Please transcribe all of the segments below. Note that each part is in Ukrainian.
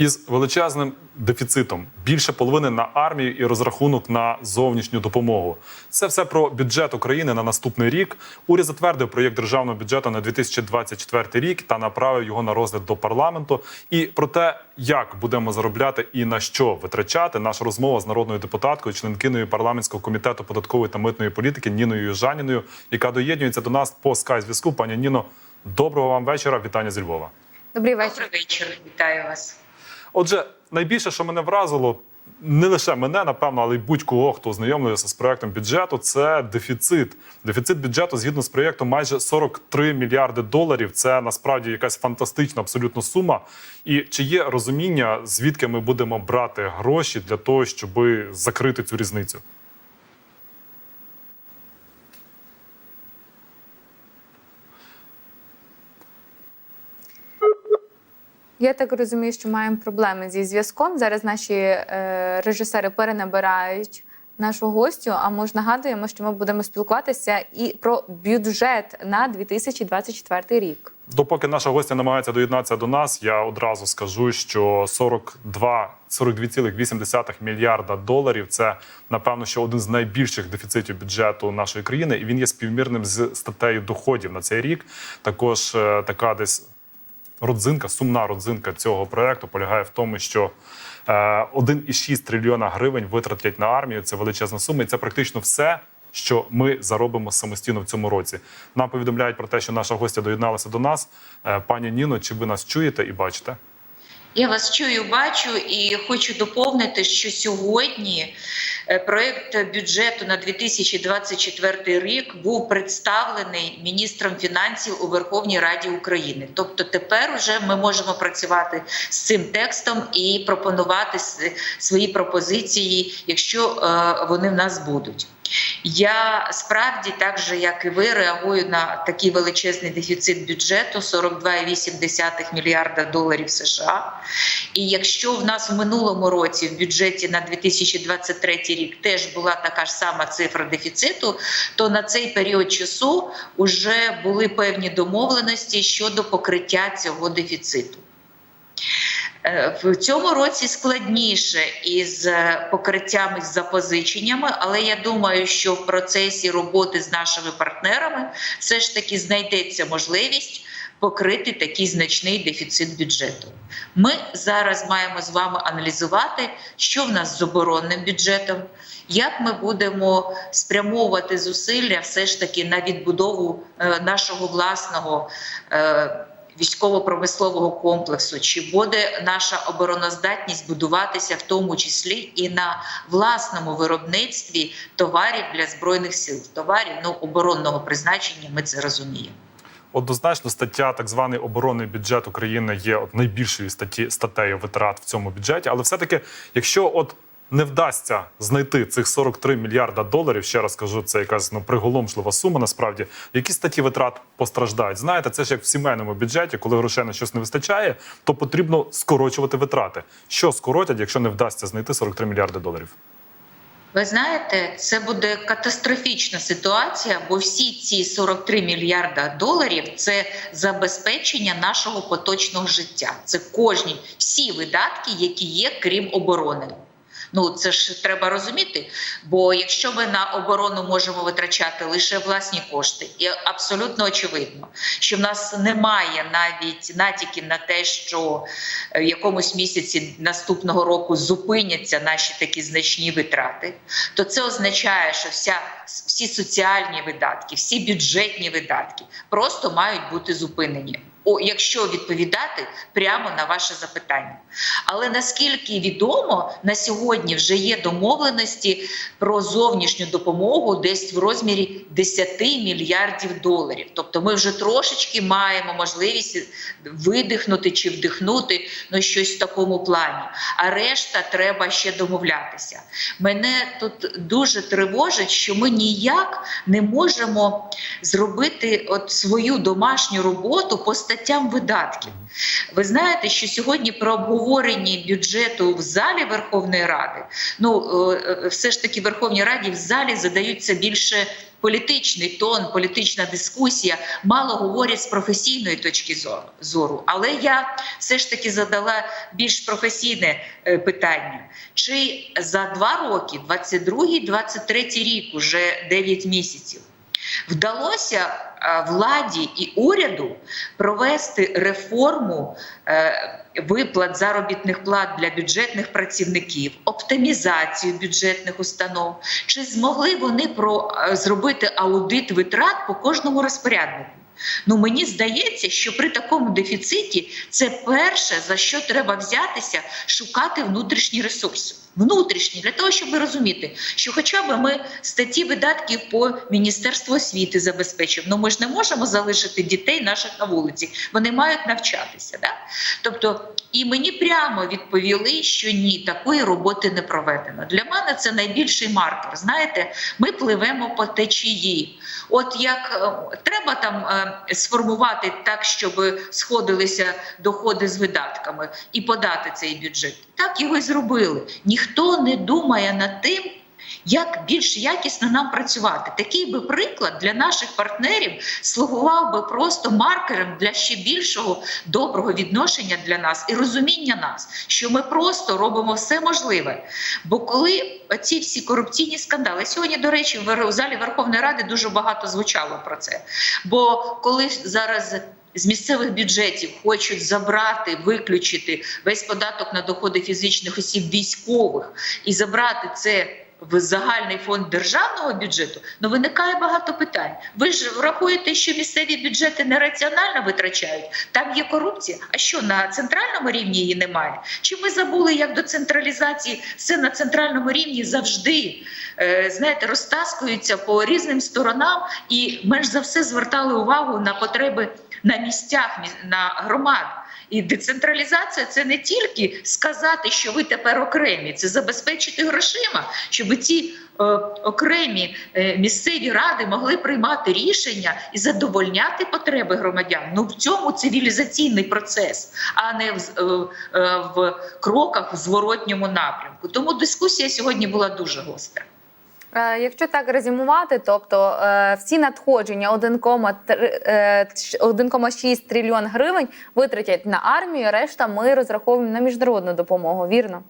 із величезним дефіцитом, більше половини на армію і розрахунок на зовнішню допомогу. Це все про бюджет України на наступний рік. Уряд затвердив проєкт державного бюджету на 2024 рік та направив його на розгляд до парламенту. І про те, як будемо заробляти і на що витрачати, наша розмова з народною депутаткою, членкиною парламентського комітету податкової та митної політики Ніною Южаніною, яка доєднується до нас по скай зв'язку. Пані Ніно, доброго вам вечора. Вітання зі Львова. Добрий вечір. Добрий вечір, вітаю вас. Отже, найбільше, що мене вразило, не лише мене, напевно, але й будь-кого, хто ознайомлюється з проектом бюджету, це дефіцит. Дефіцит бюджету згідно з проєктом майже 43 мільярди доларів. Це насправді якась фантастична абсолютно сума. І чи є розуміння, звідки ми будемо брати гроші для того, щоб закрити цю різницю? Я так розумію, що маємо проблеми зі зв'язком. Зараз наші е, режисери перенабирають нашу гостю. А ми ж нагадуємо, що ми будемо спілкуватися і про бюджет на 2024 рік. Допоки наша гостя намагається доєднатися до нас, я одразу скажу, що 42 42,8 мільярда доларів це напевно що один з найбільших дефіцитів бюджету нашої країни, і він є співмірним з статтею доходів на цей рік. Також е, така десь родзинка, сумна родзинка цього проекту полягає в тому, що е, 1,6 трильйона гривень витратять на армію. Це величезна сума, і це практично все. Що ми заробимо самостійно в цьому році? Нам повідомляють про те, що наша гостя доєдналася до нас. Е, Пані Ніно, чи ви нас чуєте і бачите? Я вас чую, бачу і хочу доповнити, що сьогодні е, проект бюджету на 2024 рік був представлений міністром фінансів у Верховній Раді України. Тобто, тепер вже ми можемо працювати з цим текстом і пропонувати свої пропозиції, якщо е, вони в нас будуть. Я справді, так же як і ви, реагую на такий величезний дефіцит бюджету 42,8 мільярда доларів США. І якщо в нас в минулому році в бюджеті на 2023 рік теж була така ж сама цифра дефіциту, то на цей період часу вже були певні домовленості щодо покриття цього дефіциту. Е, В цьому році складніше із е, покриттям із запозиченнями, але я думаю, що в процесі роботи з нашими партнерами все ж таки знайдеться можливість покрити такий значний дефіцит бюджету. Ми зараз маємо з вами аналізувати, що в нас з оборонним бюджетом, як ми будемо спрямовувати зусилля все ж таки на відбудову е, нашого власного. Військово-промислового комплексу, чи буде наша обороноздатність будуватися в тому числі і на власному виробництві товарів для збройних сил, товарів ну оборонного призначення. Ми це розуміємо. Однозначно, стаття так званий оборонний бюджет України є от найбільшою статті статтею витрат в цьому бюджеті. Але все-таки, якщо от не вдасться знайти цих 43 мільярда доларів, ще раз кажу, це якась ну приголомшлива сума. Насправді, які статті витрат постраждають? Знаєте, це ж як в сімейному бюджеті, коли грошей на щось не вистачає, то потрібно скорочувати витрати. Що скоротять, якщо не вдасться знайти 43 мільярди доларів? Ви знаєте, це буде катастрофічна ситуація, бо всі ці 43 мільярда доларів це забезпечення нашого поточного життя. Це кожні всі видатки, які є, крім оборони. Ну це ж треба розуміти. Бо якщо ми на оборону можемо витрачати лише власні кошти, і абсолютно очевидно, що в нас немає навіть натяків на те, що в якомусь місяці наступного року зупиняться наші такі значні витрати, то це означає, що вся всі соціальні видатки, всі бюджетні видатки просто мають бути зупинені. Якщо відповідати прямо на ваше запитання. Але наскільки відомо, на сьогодні вже є домовленості про зовнішню допомогу десь в розмірі 10 мільярдів доларів. Тобто ми вже трошечки маємо можливість видихнути чи вдихнути ну, щось в такому плані. А решта треба ще домовлятися. Мене тут дуже тривожить, що ми ніяк не можемо зробити от свою домашню роботу по статтям видатків. Ви знаєте, що сьогодні про обговорення бюджету в залі Верховної Ради, ну е, е, все ж таки Верховній Раді в залі задаються більше політичний тон, політична дискусія мало говорять з професійної точки зору-. Але я все ж таки задала більш професійне е, питання: чи за два роки, 22-23 рік, уже 9 місяців, вдалося е, владі і уряду провести реформу е, виплат заробітних плат для бюджетних працівників, оптимізацію бюджетних установ. Чи змогли вони про е, зробити аудит витрат по кожному розпоряднику? Ну мені здається, що при такому дефіциті це перше за що треба взятися, шукати внутрішні ресурси. Внутрішні для того, щоб розуміти, що хоча б ми статті видатків по міністерству освіти забезпечимо. Ну ми ж не можемо залишити дітей наших на вулиці. Вони мають навчатися. Да? Тобто, і мені прямо відповіли, що ні, такої роботи не проведено. Для мене це найбільший маркер. Знаєте, ми пливемо по течії. От як е, треба там е, сформувати так, щоб сходилися доходи з видатками і подати цей бюджет, так його й зробили. Ніхто не думає над тим. Як більш якісно нам працювати? Такий би приклад для наших партнерів слугував би просто маркером для ще більшого доброго відношення для нас і розуміння нас, що ми просто робимо все можливе. Бо коли ці всі корупційні скандали, сьогодні, до речі, в залі Верховної Ради дуже багато звучало про це. Бо коли зараз з місцевих бюджетів хочуть забрати, виключити весь податок на доходи фізичних осіб військових і забрати це в загальний фонд державного бюджету, ну виникає багато питань. Ви ж врахуєте, що місцеві бюджети нераціонально витрачають. Там є корупція. А що на центральному рівні її немає? Чи ми забули, як до централізації все на центральному рівні завжди е, знаєте, розтаскуються по різним сторонам і менш за все звертали увагу на потреби на місцях, мі- на громад. І децентралізація це не тільки сказати, що ви тепер окремі, це забезпечити грошима, щоб ці е, окремі е, місцеві ради могли приймати рішення і задовольняти потреби громадян. Ну в цьому цивілізаційний процес, а не в, е, е, в кроках в зворотньому напрямку. Тому дискусія сьогодні була дуже гостра. Е, Якщо так резюмувати, тобто е, всі надходження 1,3, е, 1,6 трильйон гривень витратять на армію, решта ми розраховуємо на міжнародну допомогу. Вірно?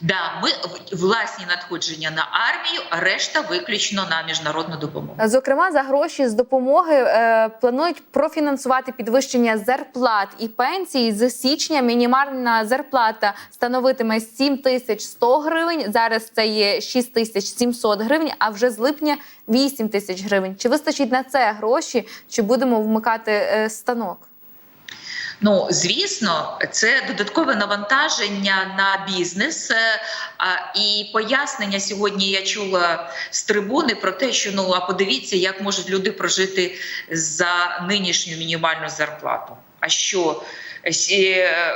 Да, ми власні надходження на армію, а решта виключно на міжнародну допомогу. Зокрема, за гроші з допомоги е, планують профінансувати підвищення зарплат і пенсій. З січня мінімальна зарплата становитиме 7 тисяч 100 гривень. Зараз це є 6 тисяч 700 гривень, а вже з липня 8 тисяч гривень. Чи вистачить на це гроші? Чи будемо вмикати е, станок? Ну звісно, це додаткове навантаження на бізнес. е, І пояснення сьогодні я чула з трибуни про те, що ну а подивіться, як можуть люди прожити за нинішню мінімальну зарплату. А що е, е,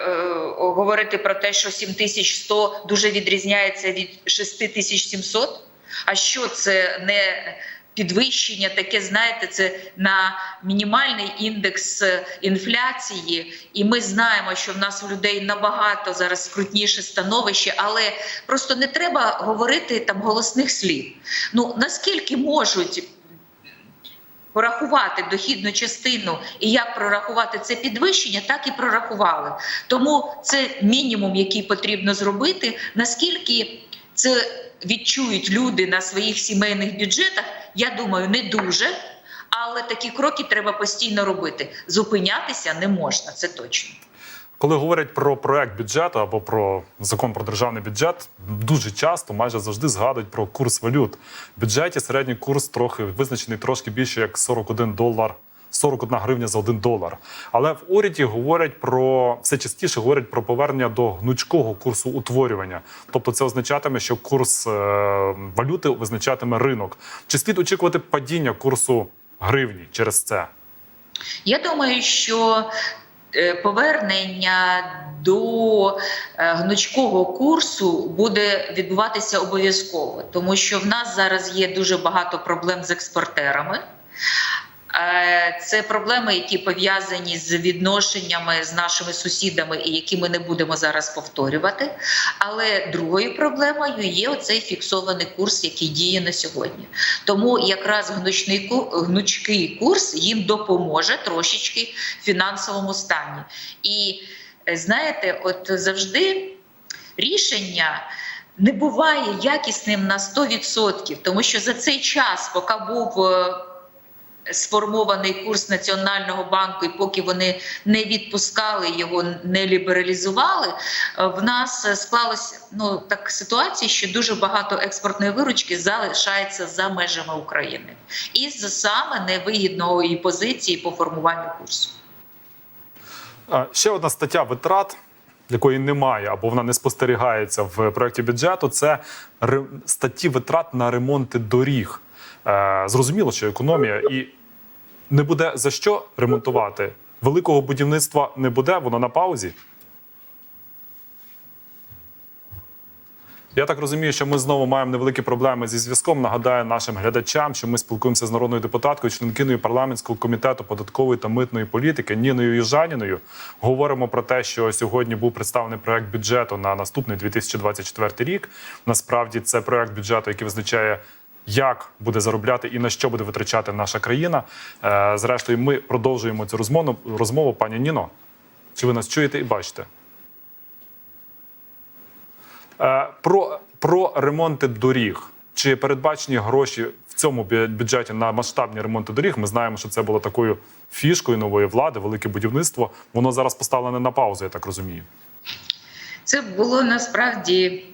говорити про те, що 7100 дуже відрізняється від 6700? А що це не підвищення, таке, знаєте, це на мінімальний індекс е, інфляції, і ми знаємо, що в нас у людей набагато зараз скрутніше становище, але просто не треба говорити там голосних слів. Ну наскільки можуть порахувати дохідну частину і як прорахувати це підвищення, так і прорахували. Тому це мінімум, який потрібно зробити. Наскільки це відчують люди на своїх сімейних бюджетах, я думаю, не дуже. Але такі кроки треба постійно робити. Зупинятися не можна, це точно. Коли говорять про проект бюджету або про закон про державний бюджет, дуже часто, майже завжди згадують про курс валют. В бюджеті середній курс трохи визначений трошки більше як 41 долар. 41 гривня за 1 долар. Але в уряді говорять про все частіше говорять про повернення до гнучкого курсу утворювання. Тобто, це означатиме, що курс е, валюти визначатиме ринок. Чи слід очікувати падіння курсу гривні через це? Я думаю, що е, повернення до е, гнучкого курсу буде відбуватися обов'язково, тому що в нас зараз є дуже багато проблем з експортерами. Е, Це проблеми, які пов'язані з відношеннями з нашими сусідами, і які ми не будемо зараз повторювати. Але другою проблемою є оцей фіксований курс, який діє на сьогодні. Тому якраз гнучний гнучкий курс їм допоможе трошечки в фінансовому стані. І е, знаєте, от завжди рішення. Не буває якісним на 100%, тому що за цей час, поки був е, сформований курс Національного банку, і поки вони не відпускали його, не лібералізували, е, в нас склалась ну так ситуація, що дуже багато експортної виручки залишається за межами України, із саме невигідної позиції по формуванню курсу. Ще одна стаття витрат, якої немає або вона не спостерігається в проєкті бюджету. Це статті витрат на ремонти доріг. Е, Зрозуміло, що економія і не буде за що ремонтувати. Великого будівництва не буде, воно на паузі. Я так розумію, що ми знову маємо невеликі проблеми зі зв'язком. Нагадаю нашим глядачам, що ми спілкуємося з народною депутаткою, членкиною парламентського комітету податкової та митної політики Ніною Южаніною. Говоримо про те, що сьогодні був представлений проект бюджету на наступний 2024 рік. Насправді це проект бюджету, який визначає. Як буде заробляти і на що буде витрачати наша країна? Е, Зрештою, ми продовжуємо цю розмову. Розмову, пані Ніно. Чи ви нас чуєте і бачите? Е, Про, про ремонти доріг. Чи передбачені гроші в цьому бюджеті на масштабні ремонти доріг? Ми знаємо, що це було такою фішкою нової влади, велике будівництво. Воно зараз поставлене на паузу, я так розумію. Це було насправді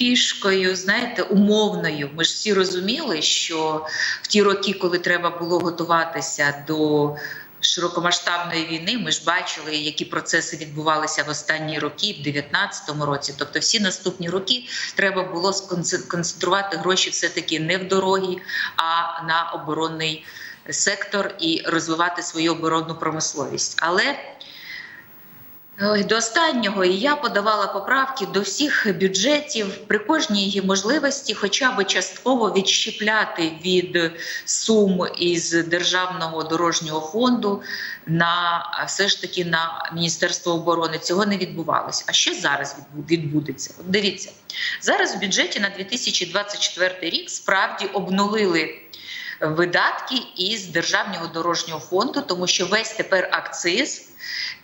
фішкою, знаєте, умовною. Ми ж всі розуміли, що в ті роки, коли треба було готуватися до широкомасштабної війни, ми ж бачили, які процеси відбувалися в останні роки, в 2019 році. Тобто, всі наступні роки треба було сконце- концентрувати гроші все-таки не в дороги, а на оборонний сектор і розвивати свою оборонну промисловість. Але до останнього і я подавала поправки до всіх бюджетів при кожній її можливості, хоча б частково відщепляти від сум із державного дорожнього фонду на все ж таки на Міністерство оборони. Цього не відбувалося. А що зараз відбудеться? От дивіться зараз в бюджеті на 2024 рік справді обнулили видатки із державного дорожнього фонду, тому що весь тепер акциз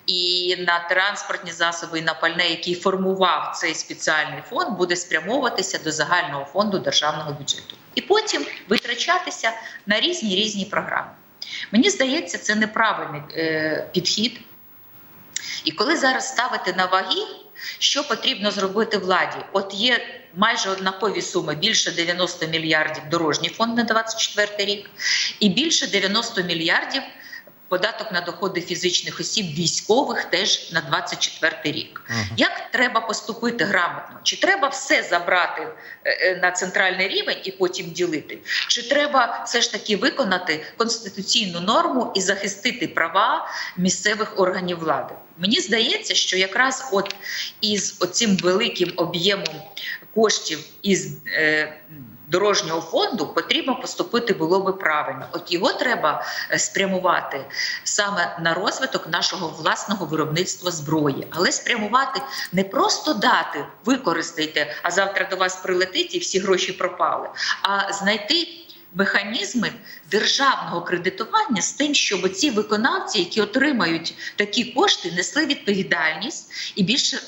і на транспортні засоби, і на пальне, який формував цей спеціальний фонд, буде спрямовуватися до загального фонду державного бюджету, і потім витрачатися на різні різні програми. Мені здається, це неправильний е, підхід. І коли зараз ставити на ваги, що потрібно зробити владі? От є майже однакові суми, більше 90 мільярдів дорожній фонд на 24 рік, і більше 90 мільярдів податок на доходи фізичних осіб військових теж на 24 рік. Як треба поступити грамотно? Чи треба все забрати е, е, на центральний рівень і потім ділити? Чи треба все ж таки виконати конституційну норму і захистити права місцевих органів влади? Мені здається, що якраз от із оцим великим об'ємом коштів із е, дорожнього фонду потрібно поступити було би правильно. От його треба е, спрямувати саме на розвиток нашого власного виробництва зброї, але спрямувати не просто дати, використайте, а завтра до вас прилетить і всі гроші пропали, а знайти. Механізми державного кредитування з тим, щоб ці виконавці, які отримають такі кошти, несли відповідальність і більше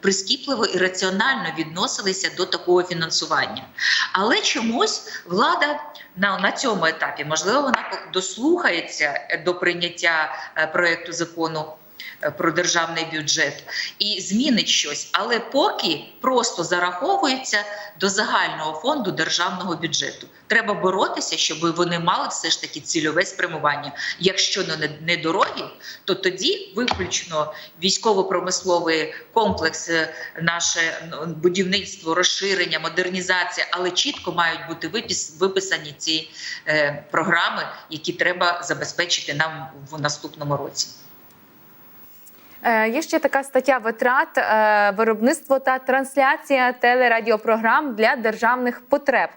прискіпливо і раціонально відносилися до такого фінансування. Але чомусь влада на, на цьому етапі, можливо, вона дослухається до прийняття е, проекту закону. Е, Про державний бюджет і змінить щось, але поки просто зараховується до загального фонду державного бюджету. Треба боротися, щоб вони мали все ж таки цільове спрямування. Якщо не, дороги, то тоді виключно військово-промисловий комплекс, е, наше ну, будівництво, розширення, модернізація, але чітко мають бути випис, виписані ці е, програми, які треба забезпечити нам в наступному році. Е, Є ще така стаття витрат, е, виробництво та трансляція телерадіопрограм для державних потреб.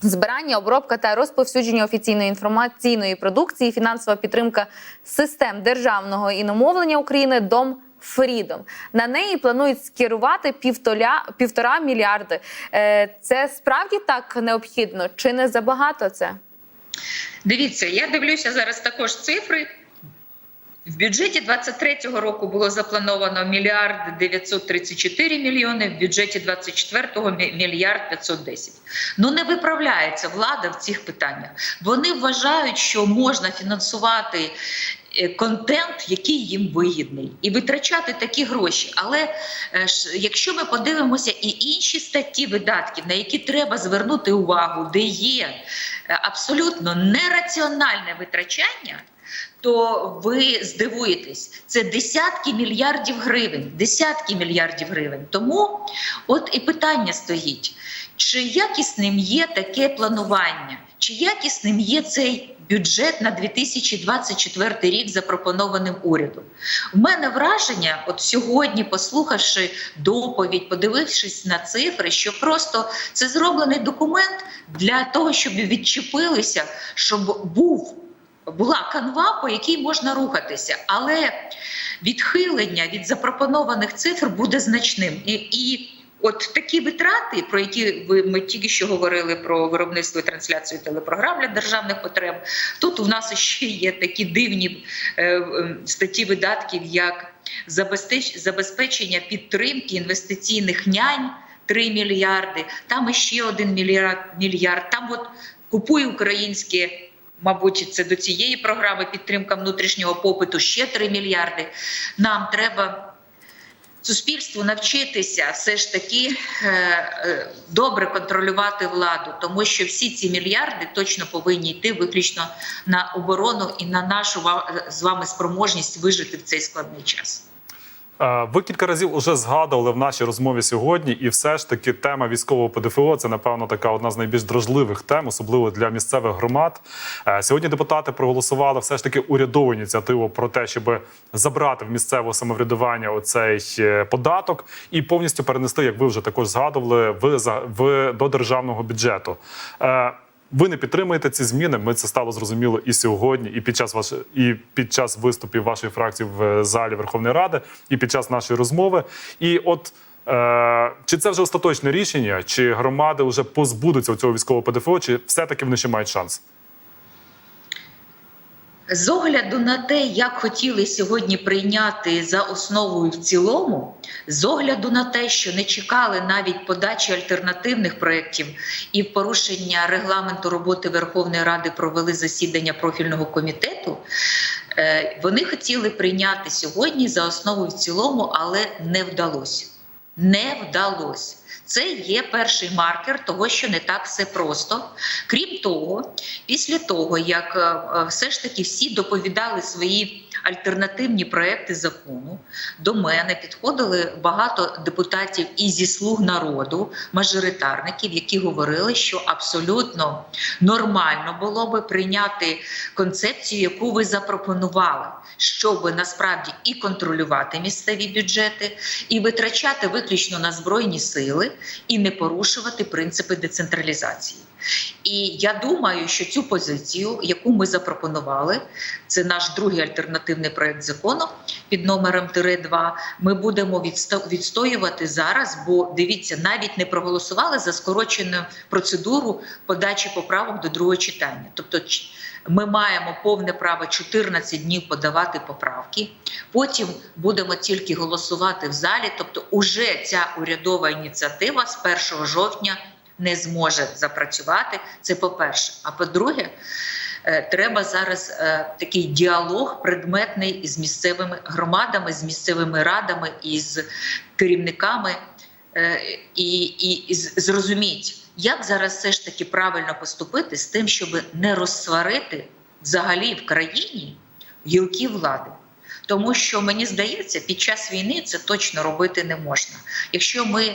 Збирання, обробка та розповсюдження офіційної інформаційної продукції, фінансова підтримка систем державного іномовлення України Дом Фрідом. На неї планують скерувати півтоля, півтора мільярди. Е, Це справді так необхідно? Чи не забагато це? Дивіться, я дивлюся зараз також цифри. В бюджеті 23-го року було заплановано мільярд 934 мільйони, в бюджеті 24-го мі- мільярд 510. Ну не виправляється влада в цих питаннях. Вони вважають, що можна фінансувати е, контент, який їм вигідний, і витрачати такі гроші. Але е, якщо ми подивимося і інші статті видатків, на які треба звернути увагу, де є е, абсолютно нераціональне витрачання, то ви здивуєтесь, це десятки мільярдів гривень, десятки мільярдів гривень. Тому от і питання стоїть: чи якісним є таке планування, чи якісним є цей бюджет на 2024 рік, запропонованим урядом? У мене враження, от сьогодні, послухавши доповідь, подивившись на цифри, що просто це зроблений документ для того, щоб відчепилися, щоб був була канва, по якій можна рухатися, але відхилення від запропонованих цифр буде значним. І, і от такі витрати, про які ви ми тільки що говорили про виробництво і трансляцію телепрограм для державних потреб. Тут у нас ще є такі дивні е, е, статті видатків, як забезпечення підтримки інвестиційних нянь 3 мільярди. Там ще один мільярд мільярд. Там от купуй українське. Мабуть, це до цієї програми підтримка внутрішнього попиту ще 3 мільярди. Нам треба суспільству навчитися все ж таки е, е, добре контролювати владу, тому що всі ці мільярди точно повинні йти виключно на оборону і на нашу з вами спроможність вижити в цей складний час. Е, Ви кілька разів уже згадували в нашій розмові сьогодні, і все ж таки тема військового ПДФО це напевно така одна з найбільш дражливих тем, особливо для місцевих громад. Е, Сьогодні депутати проголосували все ж таки урядову ініціативу про те, щоб забрати в місцеве самоврядування оцей е, податок і повністю перенести, як ви вже також згадували, в, в до державного бюджету. Е, ви не підтримуєте ці зміни. Ми це стало зрозуміло і сьогодні, і під час ваш... і під час виступів вашої фракції в залі Верховної Ради, і під час нашої розмови. І от е... чи це вже остаточне рішення, чи громади вже позбудуться цього військового ПДФО, чи все-таки вони ще мають шанс? З огляду на те, як хотіли сьогодні прийняти за основу і в цілому, з огляду на те, що не чекали навіть подачі альтернативних проєктів і порушення регламенту роботи Верховної Ради провели засідання профільного комітету, е, вони хотіли прийняти сьогодні за основу і в цілому, але не вдалося. Не вдалося. Це є перший маркер того, що не так все просто. Крім того, після того, як е, е, все ж таки всі доповідали свої альтернативні проекти закону, до мене підходили багато депутатів і зі слуг народу, мажоритарників, які говорили, що абсолютно нормально було би прийняти концепцію, яку ви запропонували, щоб насправді і контролювати місцеві бюджети, і витрачати виключно на збройні сили, і не порушувати принципи децентралізації. І я думаю, що цю позицію, яку ми запропонували, це наш другий альтернативний проект закону під номером 2, ми будемо відстоювати зараз. Бо дивіться, навіть не проголосували за скорочену процедуру подачі поправок до другого читання. Тобто, ми маємо повне право 14 днів подавати поправки. Потім будемо тільки голосувати в залі. Тобто, уже ця урядова ініціатива з 1 жовтня не зможе запрацювати. Це по-перше. А по-друге, е, треба зараз е, такий діалог предметний із місцевими громадами, з місцевими радами і з керівниками. е, І, і, і зрозуміть, як зараз все ж таки правильно поступити з тим, щоб не розсварити взагалі в країні гілки влади. Тому що мені здається, під час війни це точно робити не можна. Якщо ми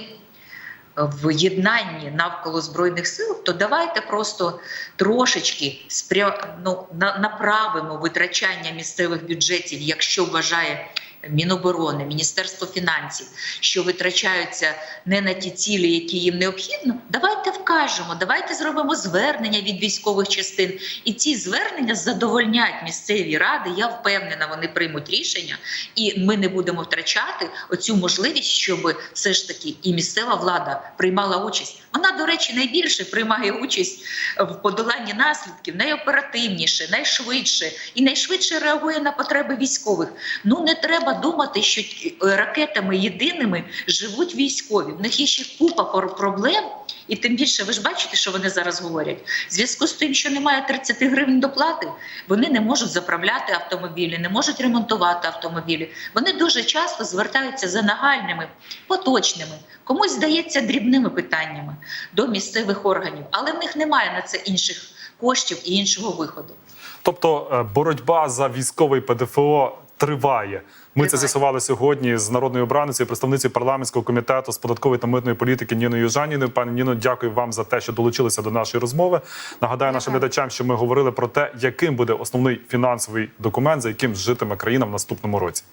в єднанні навколо збройних сил, то давайте просто трошечки спря... ну, на- направимо витрачання місцевих бюджетів, якщо вважає Міноборони, Міністерство фінансів, що витрачаються не на ті цілі, які їм необхідно, давайте вкажемо, давайте зробимо звернення від військових частин. І ці звернення задовольнять місцеві ради. Я впевнена, вони приймуть рішення, і ми не будемо втрачати оцю можливість, щоб все ж таки і місцева влада приймала участь. Вона, до речі, найбільше приймає участь в подоланні наслідків найоперативніше, найшвидше і найшвидше реагує на потреби військових. Ну не треба думати, що е, ракетами єдиними живуть військові. В них є ще купа проблем. І тим більше ви ж бачите, що вони зараз говорять. В зв'язку з тим, що немає 30 гривень доплати, вони не можуть заправляти автомобілі, не можуть ремонтувати автомобілі. Вони дуже часто звертаються за нагальними, поточними, комусь здається дрібними питаннями до місцевих органів, але в них немає на це інших коштів і іншого виходу. Тобто е, боротьба за військовий ПДФО триває. Ми це з'ясували сьогодні з народною обраницею, представницею парламентського комітету з податкової та митної політики Ніною Южаніною. Пані Ніно, дякую вам за те, що долучилися до нашої розмови. Нагадаю нашим глядачам, що ми говорили про те, яким буде основний фінансовий документ, за яким житиме країна в наступному році.